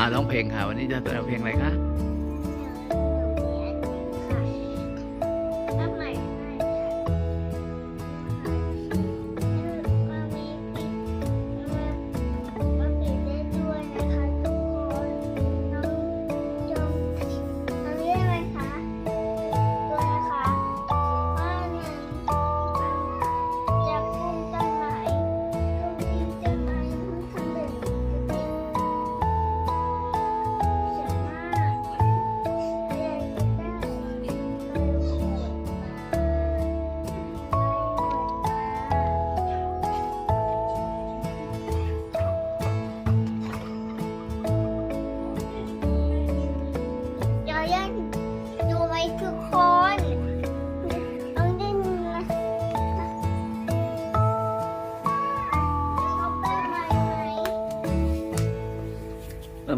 อ่าร้องเพลงค่ะ วันนี้จะร้องเพลงอะไรคะ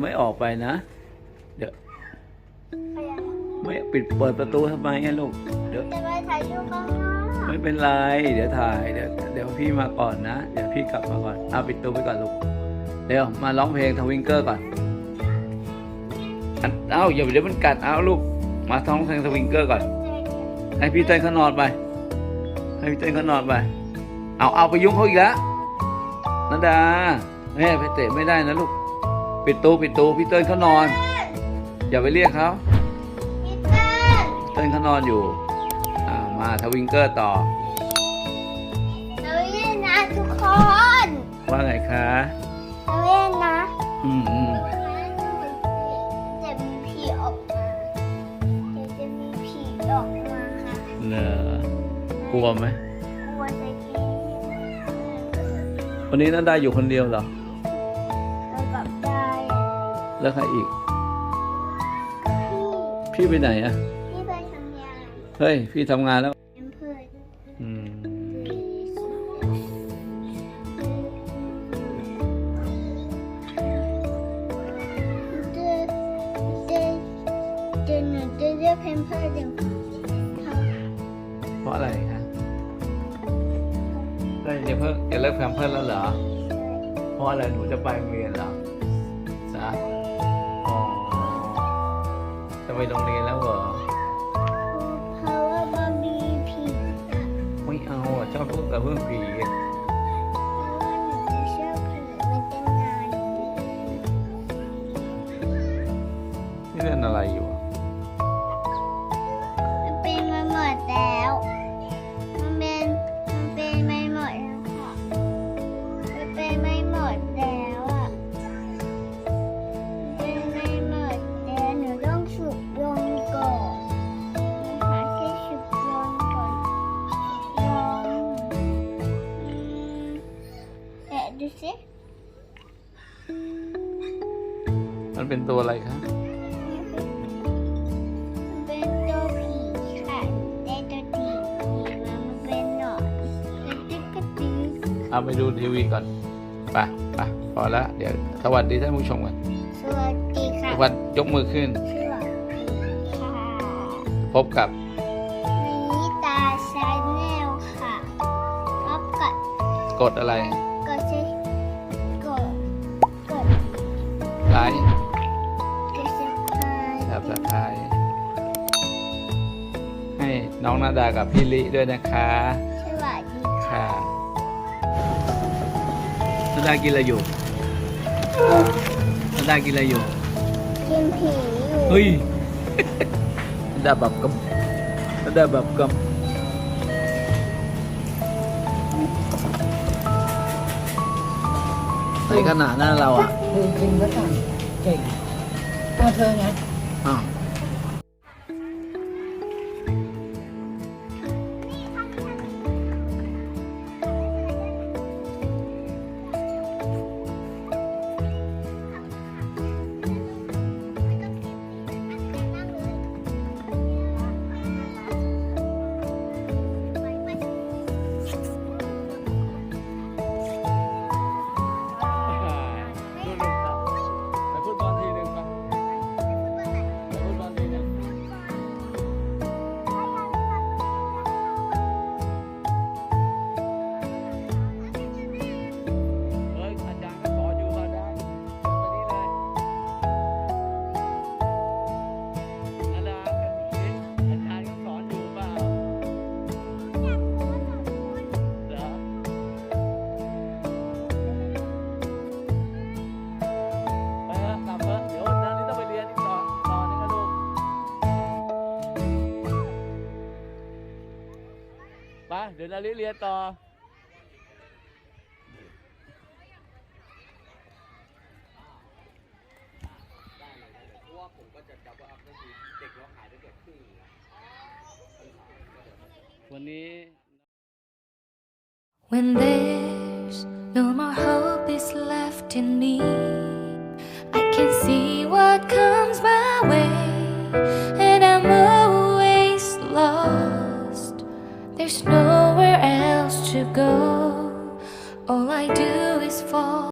ไม่ออกไปนะ เดี๋ยวไปยังไม่ปิดเปิดประตูทำไมอะลูก เดี๋ยวจะไปถ่ายรูปข้างนอกไม่เป็นไร เดี๋ยวถ่าย เดี๋ยวเดี๋ยวพี่มาก่อนนะ เดี๋ยวพี่กลับมาก่อน เอาปิดตัวไปก่อนลูก เดี๋ยวมาร้องเพลงทวิงเกอร์ก่อนอันเอ้าอย่าเดี๋ยวมันกัดเอาลูก มาท้องเพลงทวิงเกอร์ก่อน ให้พี่เต้นเขานอนไป ให้พี่เต้นเขานอนไป เอาเอาไปยุ่งเขาอีกแล้วนันดาแม่ไปเตะไม่ได้นะลูก ปิดตู้ปิดตู้พี่เต้นเขานอน อย่าไปเรียกเขาพี่เต้นเต้นเขานอนอยู่อ่ามาทวิงเกอร์ต่อเราเล่นนะทุกคนว่าไงคะเราเล่นนะอืมอืมจะมีผีออกมาเดี๋ยวจะมีผีออกมาค่ะเนอกลัวไหมกลัวจะกินวันนี้นันดาอยู่คนเดียวเหรอแล้วกับยาย แล้วใครอีก พี่พี่ไปไหนอะพี่ไปทำงานเฮ้ย พี่ทำงานแล้วเป็นเพื่อนอืมเดินเดินเดินหนูจะเรียกเพนเพื่อนเดี๋ยวเขาเพราะอะไรคะเฮ้ยอย่าเพิ่งอย่าเลิกแพมเพิร์สแล้วเหรอ เพราะอะไรหนูจะไปโรงเรียนเหรอ จะไปโรงเรียนแล้วเหรอ เพราะว่ามันมีผีไม่เอาอะชอบพูดกับเพื่อนผีเพราะว่าหนูจะชอบผีมันจะนาน นี่เล่นอะไรอยู่ มันเป็นตัวอะไรคะมันเป็นตัวผีค่ะได้ตัวผีผีมามันเป็นหนอนกระตึกกระตึกเอาไปดูทีวีก่อนไปไปพอแล้วเดี๋ยวสวัสดีท่านผู้ชมกันสวัสดีค่ะสวัสดียกมือขึ้น สวัสดีค่ะ พบกับนิตาชาแนลค่ะพบกับกดอะไร กดใช้กดกดไลค์กดสับสไค รครับสไครให้น้องนาดากับพี่ลิด้วยนะคะสวัสดีค่ะค่ะนาดากินอะไรอยู่นาดากินอะไรอยู่กินผีอยู่เฮ้ยนาดาแบบกำนาดาแบบกำใส่ขนาดนั้นเราอะ คือจริงก็สั่งเก่งตัวเธอไงอ้าวไปฟุตบอลทีหนึ่ง ไนาริเรียนต่อ เพราะว่าผมก็จะจับว่าอัพก็คือเด็กเราหายไปเกือบครึ่งหนึ่งแล้ว วันนี้ When there's no more hope is left in me, I can see what comes